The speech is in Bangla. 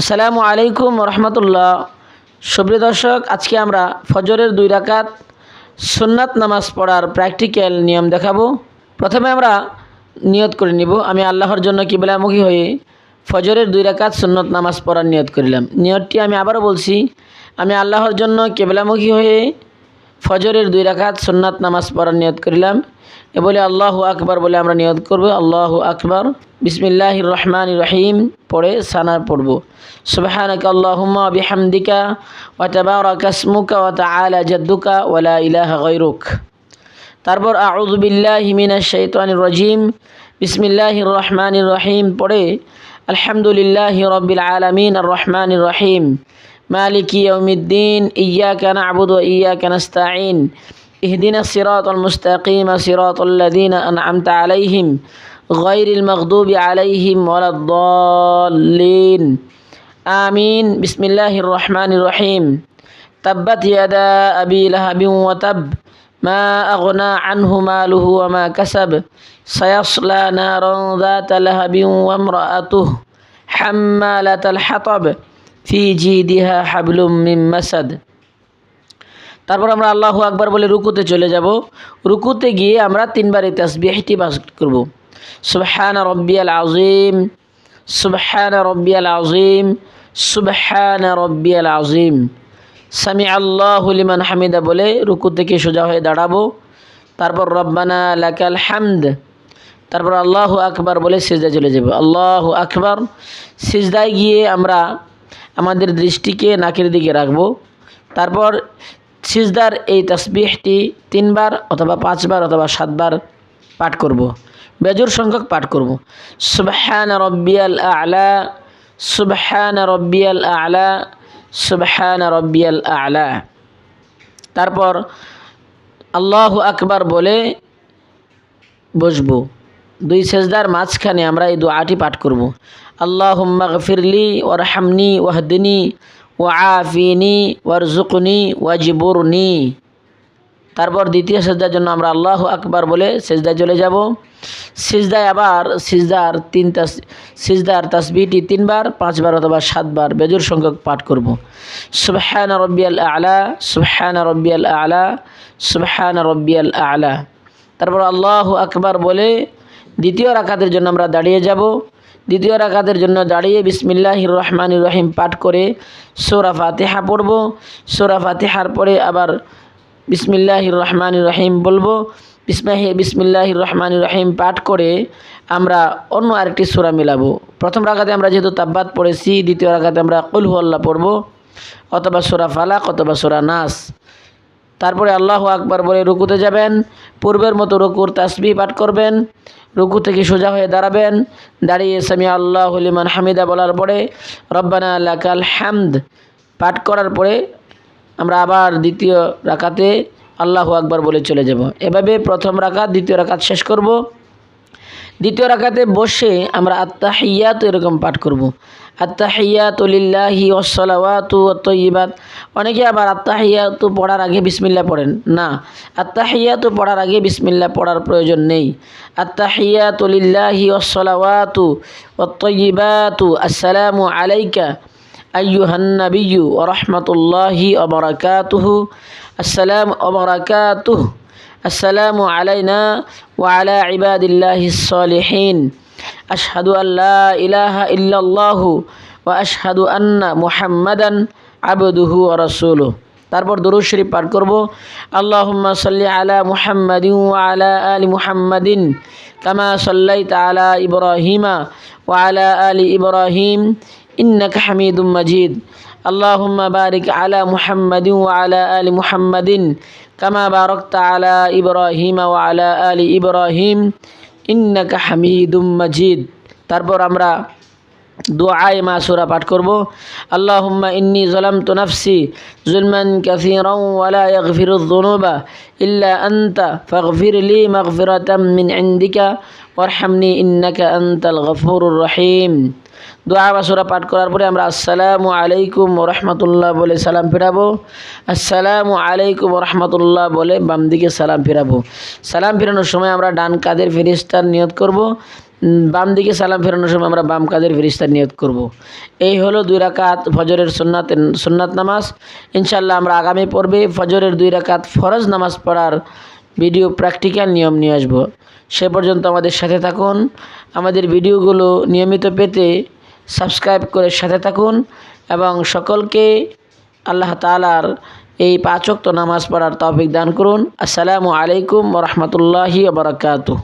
আসসালামু আলাইকুম রহমতুল্লাহ সুপ্রিয় দর্শক, আজকে আমরা ফজরের দুই রাকাত সুন্নাত নামাজ পড়ার প্র্যাকটিক্যাল নিয়ম দেখাবো। প্রথমে আমরা নিয়ত করে নিব। আমি আল্লাহর জন্য কিবলামুখী হয়ে ফজরের দুই রাকাত সুন্নত নামাজ পড়ার নিয়ত করিলাম। নিয়তটি আমি আবারও বলছি, আমি আল্লাহর জন্য কেবলামুখী হয়ে ফজরের দুই রাকাত সুন্নাত নামাজ পড়ার নিয়ত করিলাম। এ বলে আল্লাহ আকবার বলে আমরা নিয়ত করব। আল্লাহ আকবার। বিসমিল্লাহ রহমান রহিম পড়ে সানা পড়ব। সুবহানাকা আল্লাহুম্মা বিহামদিকা ওয়া তাবারাকা ইসমুকা ওয়া তাআলা জাদ্দুকা ওয়া লা ইলাহা গায়রুক। তারপর আউযু বিল্লাহি মিনাশ শাইতানির রাজিম। বিসমিল্লাহির রহমানির রহিম পড়ে আলহামদুলিল্লাহি রাব্বিল আলামিন আর রহমানির রহিম। مالك يوم الدين إياك نعبد وإياك نستعين. اهدنا الصراط المستقيم صراط الذين أنعمت عليهم غير المغضوب عليهم ولا الضالين. آمين. بسم الله الرحمن الرحيم. تبت يدا أبي لهب وتب ما أغنى عنه ماله وما كسب. سيصلى نارا ذات لهب وامرأته حمالة الحطب. ফি জি দিহা হাবলুম মিম মাসাদ। তারপর আমরা আল্লাহ আকবার বলে রুকুতে চলে যাব। রুকুতে গিয়ে আমরা তিনবার এই তাসবিহটি বাস করব। সুবহান রব্বিয়াল আজিম সুবহান রব্বিয়াল আজিম সুবহান রব্বিয়াল আজিম সামি আল্লাহ লিমান হামিদা বলে রুকু থেকে সোজা হয়ে দাঁড়াবো। তারপর রব্বানা লাকাল হামদ। তারপর আল্লাহ আকবার বলে সিজদায় চলে যাব। আল্লাহ আকবার। সিজদায় গিয়ে আমরা আমাদের দৃষ্টিকে নাকের দিকে রাখব। তারপর সিজদার এই তসবিহটি তিনবার অথবা পাঁচবার অথবা সাতবার পাঠ করব। বেজুর সংখ্যক পাঠ করব। সুবহান রব্বিয়াল আলা, সুবহান রব্বিয়াল আলা, সুবহান রব্বিয়াল আলা। তারপর আল্লাহ আকবার বলে বসবো। দুই সেজদার মাঝখানে আমরা এই দোয়াটি পাঠ করব। আল্লাহ গফিরলি ওরহামনি ওয়াহদিনী ওয়াফিনি ওয়ারজুকনি ওয়াজিবুরনি। তারপর দ্বিতীয় সেজদার জন্য আমরা আল্লাহ আকবার বলে সেজদায় চলে যাব। সিজদায় আবার সিজদার তিন তাস সিজদার তাসবিটি তিনবার, পাঁচবার অথবা সাতবার বেজুর সংখ্যক পাঠ করব। সুবহান রব্বিয়াল আলা, সুবহান রব্বিয়াল আলা, সুবহান রব্বিয়াল আলা। তারপর আল্লাহ আকবার বলে দ্বিতীয় রাকাতের জন্য আমরা দাঁড়িয়ে যাব। দ্বিতীয় রাকাতের জন্য দাঁড়িয়ে বিসমিল্লাহির রহমান রহিম পাঠ করে সোরা ফাতেহা পড়ব। সোরা ফাতেহার পরে আবার বিসমিল্লাহির রহমান রহিম বলব। বিসমাহি বিসমিল্লাহির রহমান রহিম পাঠ করে আমরা অন্য আরেকটি সোরা মিলাবো। প্রথম রাখাতে আমরা যেহেতু তাব্বাত পড়েছি, দ্বিতীয় রাখাতে আমরা কুলহু আল্লাহ পড়ব, অথবা সোরা ফালাক অথবা সোরা নাস। তারপরে আল্লাহ আকবার বলে রুকুতে যাবেন, পূর্বের মতো রুকুর তাসবি পাঠ করবেন রুকু থেকে সোজা হয়ে দাঁড়াবেন। দাঁড়িয়ে সামি আল্লাহ হলিমান হামিদা বলার পরে, রব্বানা লাকাল হামদ। পাঠ করার পরে আমরা আবার দ্বিতীয় রাকাতে আল্লাহ আকবার বলে চলে যাব। এভাবে প্রথম রাকাত, দ্বিতীয় রাকাত শেষ করব। দ্বিতীয় রাকাতে বসে আমরা আত্মা আত্মাহিয়াত এরকম পাঠ করব। আত্মাহিয়াতুলিল্লাহি ওসলাওয়াতু অতইবাদ অনেকে আবার আত্মাহিয়াতু পড়ার আগে বিসমিল্লা পড়েন। না আত্মাহিয়াতু পড়ার আগে বিসমিল্লা পড়ার প্রয়োজন নেই। আত্মাহিয়াতুলিল্লাহি ওসলাওয়াতু অতইবাতু আসসালামু আলাইকা আয়ুহান্নাবিউ ওরহমতুল্লাহি অবরাকাতুহু আসসালাম অবরাকাতুহ আসসালামু আলাইনা ওয়ালা ইবাদিল্লাহিস সলিহীন আশহাদু আল্লাহ ইলাহা ইল্লাল্লাহু ওয়া আশহাদু আন্না মুহাম্মাদান আবদুহু ওয়া রাসূলুহু। তারপর দরুদ শরীফ পাঠ করব। আল্লাহুম্মা সাল্লি আলা মুহাম্মাদিন ওয়া আলা আলি মুহাম্মাদিন কামা সাল্লাইতা আলা ইব্রাহিমা ওয়া আলা আলি ইব্রাহিম ইন্নাকা হামিদুম মাজিদ। আল্লাহুম্মা বারিক আলা মুহাম্মাদিন ওয়া আলা আলি মুহাম্মাদিন কামা বারাকতা আলা ইব্রাহিমা ওয়া আলা আলি ইব্রাহিম। ইন্নাকা হামিদুম মাজিদ। তারপর আমরা দোয়ায় মাসুরা পাঠ করব। আল্লাহুম্মা ইন্নি জলাম তো নাফসি জুলমান কাসীরান ওয়া লা ইয়াগফিরু যুনুবা ইল্লা আনতা ফাগফির লি মাগফিরাতাম মিন ইনদিকা ওয়ারহামনি ইন্নাকা আনতাল গফুরুর রহিম। দোয়া বাসুরা পাঠ করার পরে আমরা আসসালামু আলাইকুম রহমতুল্লাহ বলে সালাম ফেরাবো। আসসালামু আলাইকুম রহমতুল্লাহ বলে বাম দিকে সালাম ফেরাবো। সালাম ফেরানোর সময় আমরা ডান কাদের ফেরিস্তার নিয়ত করব। বাম দিকে সালাম ফেরানোর সময় আমরা বাম কাদের ফেরিস্তার নিয়ত করব। এই হলো দুই রাকাত ফজরের সুন্নাত সুন্নাত নামাজ। ইনশাল্লাহ আমরা আগামী পর্বে ফজরের দুই রাকাত ফরজ নামাজ পড়ার ভিডিও প্র্যাকটিক্যাল নিয়ম নিয়ে আসব। সে পর্যন্ত আমাদের সাথে থাকুন। আমাদের ভিডিওগুলো নিয়মিত পেতে সাবস্ক্রাইব করে সাথে থাকুন এবং সকলকে আল্লাহ তালার এই পাঁচক্ত নামাজ পড়ার তৌফিক দান করুন। আসসালামু আলাইকুম রহমতুল্লাহি বারাকাতুহ।